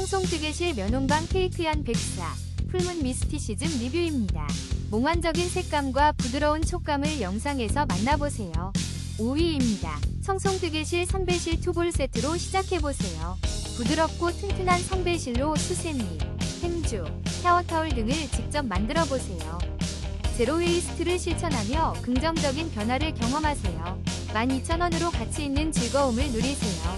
청송 뜨개실 면홍방 케이크얀 백사 풀문 미스티시즘 리뷰입니다. 몽환적인 색감과 부드러운 촉감을 영상에서 만나보세요. 5위입니다. 청송 뜨개실 선배실 투볼 세트로 시작해보세요. 부드럽고 튼튼한 성배실로 수세미, 행주, 샤워타올 등을 직접 만들어보세요. 제로웨이스트를 실천하며 긍정적인 변화를 경험하세요. 12,000원으로 가치 있는 즐거움을 누리세요.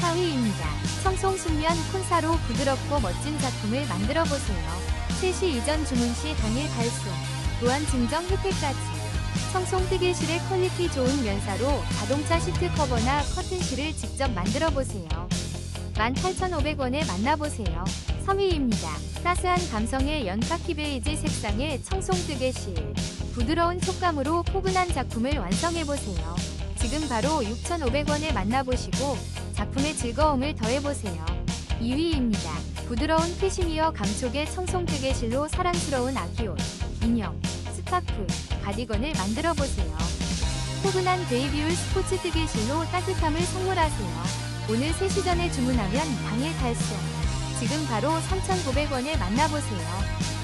4위입니다. 청송 순면 콘사로 부드럽고 멋진 작품을 만들어 보세요. 3시 이전 주문 시 당일 발송, 또한 증정 혜택까지. 청송 뜨개실의 퀄리티 좋은 면사로 자동차 시트 커버나 커튼실을 직접 만들어 보세요. 18,500원에 만나보세요. 3위입니다. 따스한 감성의 연카키 베이지 색상의 청송 뜨개실. 부드러운 촉감으로 포근한 작품을 완성해보세요. 지금 바로 6,500원에 만나보시고 작품의 즐거움을 더해보세요. 2위입니다. 부드러운 캐시미어 감촉의 청송 뜨개실로 사랑스러운 아기옷, 인형, 스카프, 가디건을 만들어보세요. 포근한 베이비울 스포츠 뜨개실로 따뜻함을 선물하세요. 오늘 3시 전에 주문하면 당일 달성. 지금 바로 3,900원에 만나보세요.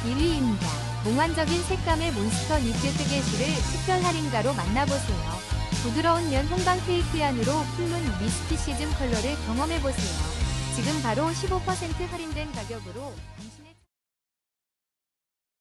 1위입니다. 몽환적인 색감의 몬스터 니트 뜨개실을 특별 할인가로 만나보세요. 부드러운 면 홍방 케이크 안으로 풀문 미스티 시즘 컬러를 경험해보세요. 지금 바로 15% 할인된 가격으로